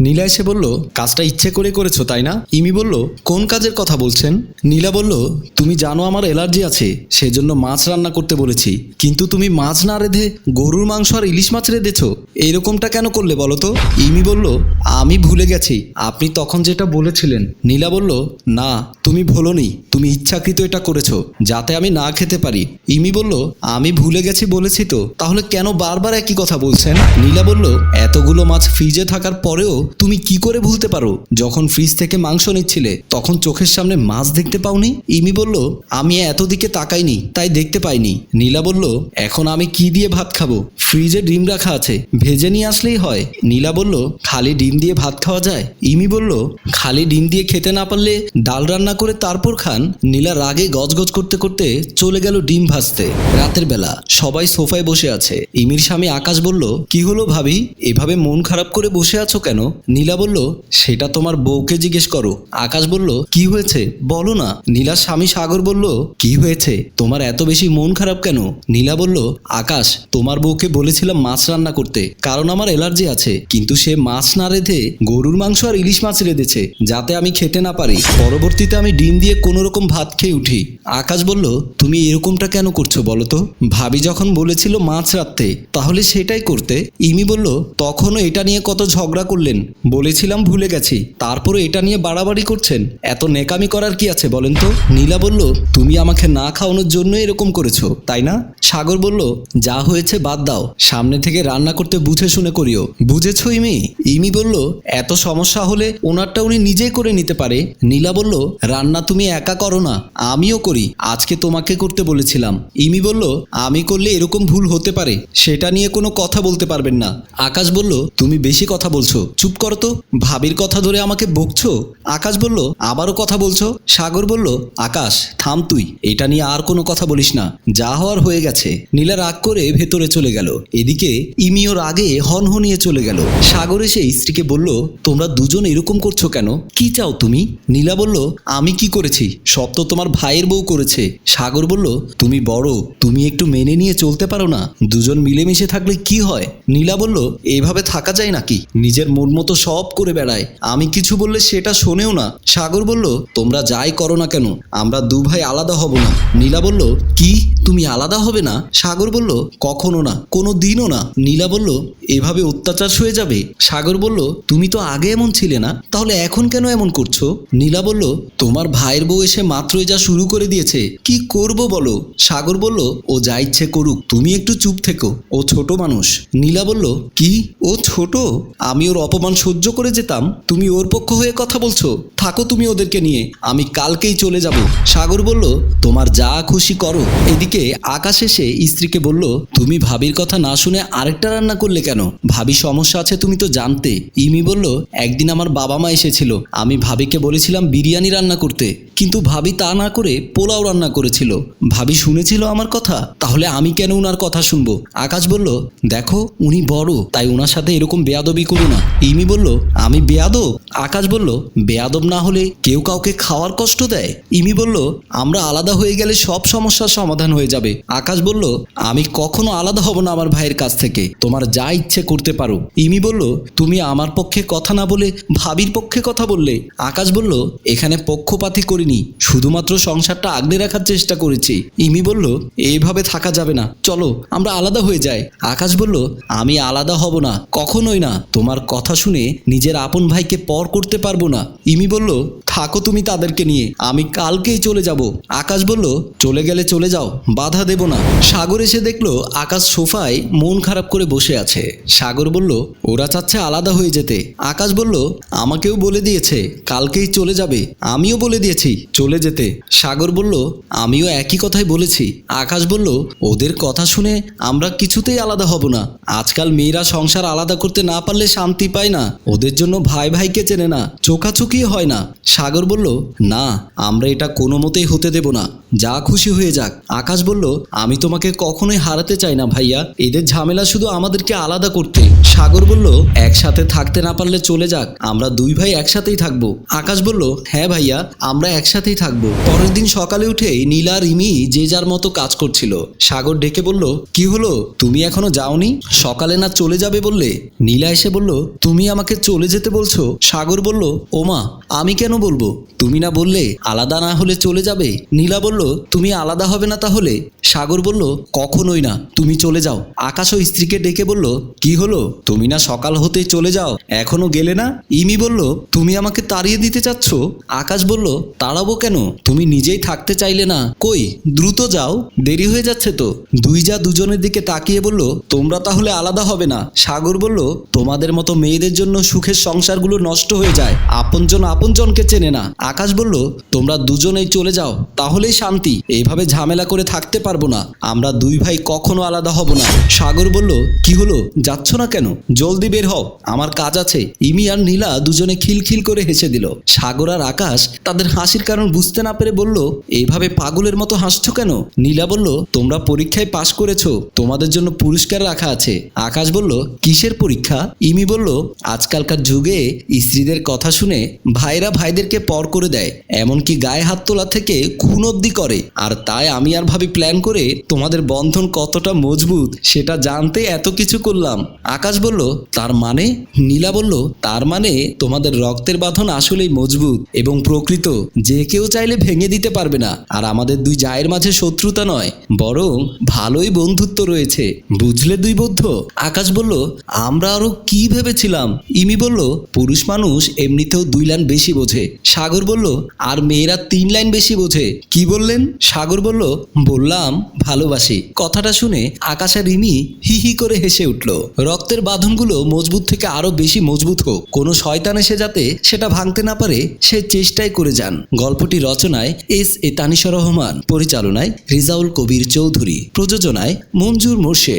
নীলা এসে বলল, কাজটা ইচ্ছে করে করেছ, তাই না? ইমি বলল, কোন কাজের কথা বলছেন? নীলা বলল, তুমি জানো আমার অ্যালার্জি আছে, সেজন্য মাছ রান্না করতে বলেছি। কিন্তু তুমি মাছ না রেঁধে গরুর মাংস আর ইলিশ মাছ রেঁধেছো, এরকমটা কেন করলে বলো তো? ইমি বলল, আমি ভুলে গেছি, আপনি তখন যেটা বলেছিলেন। নীলা বলল, না, তুমি ভুলোনি, তুমি ইচ্ছাকৃত এটা করেছ, যাতে আমি না খেতে পারি। ইমি বলল, আমি ভুলে গেছি বলেছি তো, তাহলে কেন বারবার একই কথা বলছেন? নীলা বলল, এতগুলো মাছ ফ্রিজে থাকার পরেও তুমি কি করে ভুলতে পারো? যখন ফ্রিজ থেকে মাংস নিচ্ছিলে, তখন চোখের সামনে মাছ দেখতে পাওনি? ইমি বলল, আমি এত দিকে তাকাইনি, তাই দেখতে পাইনি। নীলা বলল, এখন আমি কি দিয়ে ভাত খাব? ফ্রিজে ডিম রাখা আছে, ভেজে নিয়ে আসলেই হয়। নীলা বলল, খালি ডিম দিয়ে ভাত খাওয়া যায়? ইমি বলল, খালি ডিম দিয়ে খেতে না পারলে ডাল রান্না করে তারপর খান। নীলা রাগে গজগজ করতে করতে চলে গেল ডিম ভাজতে। রাতের বেলা সবাই সোফায় বসে আছে। ইমির স্বামী আকাশ বলল, কি হলো ভাবি? এভাবে মন খারাপ করে বসে আছো কেন? নীলা বলল, সেটা তোমার বউকে জিজ্ঞেস করো। আকাশ বলল, কি হয়েছে? বলো না। নীলার স্বামী সাগর বলল, কি হয়েছে? তোমার এত বেশি মন খারাপ কেন? নীলা বলল, আকাশ, তোমার বউকে বলেছিলাম মাছ রান্না করতে। কারণ আমার অ্যালার্জি আছে। কিন্তু সে মাছ না রেঁধে গরুর মাংস আর ইলিশ মাছ রেঁধেছে, যাতে আমি খেতে না পারি। পরবর্তীতে আমি ডিম দিয়ে কোনো রকম ভাত খেয়ে উঠি। আকাশ বলল, তুমি এরকমটা কেন করছ বলো তো? ভাবি যখন বলেছিল মাছ রাখতে তাহলে সেটাই করতে। ইমি বলল, তখনও এটা নিয়ে কত ঝগড়া করলেন। বলেছিলাম ভুলে গেছি। তারপরে এটা নিয়ে বাড়াবাড়ি করছেন। এত নেকামি করার কি আছে বলেন তো? নীলা বলল, তুমি আমাকে না খাওয়ানোর জন্য এরকম করেছ, তাই না? সাগর বলল, যা হয়েছে বাদ দাও। সামনে থেকে রান্না করতে বুঝে শুনে করিও। বুঝেছ, ইমি? ইমি বলল, এত সমস্যা হলে ওনারটা উনি নিজেই করে নিতে পারে। নীলা বলল, রান্না তুমি একা করো না, আমিও করি। আজকে তোমাকে করতে বলেছিলাম। ইমি বলল, আমি করলে এরকম ভুল হতে পারে, সেটা নিয়ে কোনো কথা বলতে পারবেন না। আকাশ বলল, তুমি বেশি কথা বলছো। চুপ করো তো। ভাবির কথা ধরে আমাকে বকছো? আকাশ বলল, আবারও কথা বলছো? সাগর বলল, আকাশ, থাম তুই। এটা নিয়ে আর কোনো কথা বলিস না। যা হওয়ার হয়ে গেছে। নীলা রাগ করে ভেতরে চলে গেল। এদিকে ইমিওর আগে হনহনিয়ে চলে গেল। সাগর এসে স্ত্রীকে বলল, তোমরা দুজন এরকম করছ কেন? কি চাও তুমি? নীলা বলল, আমি কি করেছি? সব তো তোমার ভাইয়ের বউ করেছে। সাগর বলল, তুমি বড়, তুমি একটু মেনে নিয়ে চলতে পারো না। দুজন মিলেমিশে থাকলে কি হয়? নীলা বলল, এভাবে থাকা যায় নাকি? নিজের মন মতো সব করে বেড়ায়। আমি কিছু বললে সেটা শোনেও না। সাগর বলল, তোমরা যাই করো না কেন? আমরা দু ভাই আলাদা হব না। নীলা বলল, কি? তুমি আলাদা হবে না? সাগর বলল, কখনো না, কোনো দিনও না। নীলা বলল, এভাবে অত্যাচার হয়ে যাবে? সাগর বলল, তুমি তো আগে এমন ছিলে না, তাহলে এখন কেন এমন করছ? নীলা বলল, তোমার ভাইয়ের বউ এসে মাত্রই যা শুরু করে দিয়েছে, কি করব বলো? সাগর বলল, ও যা ইচ্ছে করুক, তুমি একটু চুপ থেকো, ও ছোট মানুষ। নীলা বলল, কি? ও ছোট? আমি ওর অপমান সহ্য করে যেতাম? তুমি ওর পক্ষ হয়ে কথা বলছো? থাকো তুমি ওদেরকে নিয়ে, আমি কালকেই চলে যাব। সাগর বলল, তোমার যা খুশি করো, এদিকে আকাশ এসে স্ত্রীকে বলল, তুমি ভাবির কথা না শুনে আরেকটা রান্না করলে কেন? ভাবি সমস্যা আছে তুমি তো জানতে। ইমি বলল, একদিন আমার বাবা মা এসেছিল। আমি ভাবিকে বলেছিলাম বিরিয়ানি রান্না করতে। কিন্তু ভাবি তা না করে পোলাও রান্না করেছিল। ভাবি শুনেছিল আমার কথা? তাহলে আমি কেন উনার কথা শুনব? আকাশ বলল, দেখো, উনি বড়, তাই ওনার সাথে এরকম বেয়াদবি করো না। ইমি বলল, আমি বেয়াদব? আকাশ বলল, বেয়াদব না হলে কেউ কাউকে খাওয়ার কষ্ট দেয়? ইমি বলল, আমরা আলাদা হয়ে গেলে সব সমস্যার সমাধান হয়ে যাবে। আকাশ বলল, আমি কখনো আলাদা হব না আমার ভাইয়ের কাছ থেকে। তোমার যা ইচ্ছে করতে পারো। ইমি বলল, তুমি আমার পক্ষে কথা না বলে ভাবির পক্ষে কথা বললে? আকাশ বলল, এখানে পক্ষপাতি করিনি, শুধুমাত্র সংসারটা আগলে রাখার চেষ্টা করেছি। ইমি বলল, এইভাবে থাকা যাবে না। চলো, আমরা আলাদা হয়ে যাই। আকাশ বলল, আমি আলাদা হব না, কখনোই না। তোমার কথা শুনে নিজের আপন ভাইকে পর করতে পারব না। ইমি বলল, থাকো তুমি তাদেরকে নিয়ে, আমি কালকেই চলে যাব। আকাশ বলল, চলে গেলে চলে যাও বাধা দেব না। সাগর এসে দেখল আকাশ সোফায় মন খারাপ করে বসে আছে। সাগর বলল, ওরা চাচ্ছে আলাদা হয়ে যেতে। আকাশ বলল, আমাকেও বলে দিয়েছে, কালকেই চলে যাবে। আমিও বলে দিয়েছি, চলে যেতে। সাগর বলল, আমিও একই কথাই বলেছি। আকাশ বলল, ওদের কথা শুনে আমরা কিছুতেই আলাদা হব না। আজকাল মেয়েরা সংসার আলাদা করতে না পারলে শান্তি পায় না। ওদের জন্য ভাই ভাইকে চেনে না চোখাচোখি হয় না। সাগর বলল, না, আমরা এটা কোনো মতেই হতে দেব না। যা খুশি হয়ে যাক। আকাশ বলল, আমি তোমাকে কখনোই হারাতে চাই না ভাইয়া। এদের ঝামেলা শুধু আমাদেরকে আলাদা করতে। সাগর বলল, একসাথে থাকতে না পারলে চলে যাক। আমরা দুই ভাই একসাথেই থাকব। আকাশ বলল হ্যাঁ ভাইয়া, আমরা একসাথেই থাকব। পরের দিন সকালে উঠে নীলা রিমি যে যার মতো কাজ করছিল। সাগর ডেকে বলল, কি হলো? তুমি এখনও যাওনি? সকালে না চলে যাবে বললে? নীলা এসে বলল, তুমি আমাকে চলে যেতে বলছো? সাগর বলল, ওমা, আমি কেন বলব? তুমি না বললে আলাদা না হলে চলে যাবে? নীলা বলল তুমি আলাদা হবে না তাহলে? সাগর বলল, কখনোই না, তুমি চলে যাও। আকাশ ও স্ত্রীকে ডেকে বলল, কি হলো? তুমি না সকাল হতেই চলে যাও, এখনও গেলে না? ইমি বলল, তুমি আমাকে তাড়িয়ে দিতে চাচ্ছ? আকাশ বলল, তাড়াবো কেন? তুমি নিজেই থাকতে চাইলে না। কই, দ্রুত যাও, দেরি হয়ে যাচ্ছে তো। দুই যা দুজনের দিকে তাকিয়ে বলল, তোমরা তাহলে আলাদা হবে না। সাগর বলল, তোমাদের মতো মেয়েদের জন্য সুখের সংসারগুলো নষ্ট হয়ে যায়, আপনজন আপনজনকে চেনে না। আকাশ বলল, তোমরা দুজনেই চলে যাও, তাহলেই শান্তি এইভাবে ঝামেলা করে থাকতে পারব না। আমরা দুই ভাই কখনো আলাদা হব না। সাগর বলল, কি হলো? যাচ্ছ না কেন? জলদি বের হও। আমার কাজ আছে। ইমি আর নীলা দুজনে খিলখিল করে হেসে দিল। সাগর আর আকাশ তাদের হাসির কারণ বুঝতে না পেরে বলল এইভাবে পাগলের মতো হাসছো কেন? নীলা বলল, তোমরা পরীক্ষায় পাশ করেছ। তোমাদের জন্য পুরস্কার রাখা আছে। আকাশ বলল, কিসের পরীক্ষা? ইমি বলল, আজকালকার যুগে স্ত্রীদের কথা শুনে ভাইরা ভাইদেরকে পর করে দেয়। এমনকি গায়ে হাত তোলা থেকে খুন অব্দি করে। আর তাই আমি আর ভাবি প্ল্যান করে তোমাদের বন্ধন কতটা মজবুত সেটা জানতে এত কিছু করলাম। আকাশ বলল, তার মানে? নীলা বলল, তার মানে তোমাদের রক্তের বাঁধন আসলেই মজবুত এবং প্রকৃত। যে কেউ চাইলে ভেঙে দিতে পারবে না। আর আমাদের দুই জায়ের মাঝে শত্রুতা নয়, বরং ভালোই বন্ধুত্ব রয়েছে। বুঝলে দুই বৌদ্ধ? আকাশ বলল, আমরা আরও কি ভেবেছিলাম? ইমি বলল, পুরুষ মানুষ এমনিতেও দুই লাইন বেশি বোঝে। সাগর বলল, আর মেয়েরা তিন লাইন বেশি বোঝে। কি বললেন, সাগর বলল, বললাম, ভালোবাসি। কথাটা শুনে আকাশের রিমি হি হি করে হেসে উঠল। রক্তের বাঁধনগুলো মজবুত থেকে আরও বেশি মজবুত হোক। কোনো শয়তান এসে যাতে সেটা ভাঙতে না পারে, সে চেষ্টাই করে যান। গল্পটি রচনায় এস এ তানিশা রহমান, পরিচালনায় রিজাউল কবির চৌধুরী, প্রযোজনায় মঞ্জুর মোর্শেদ।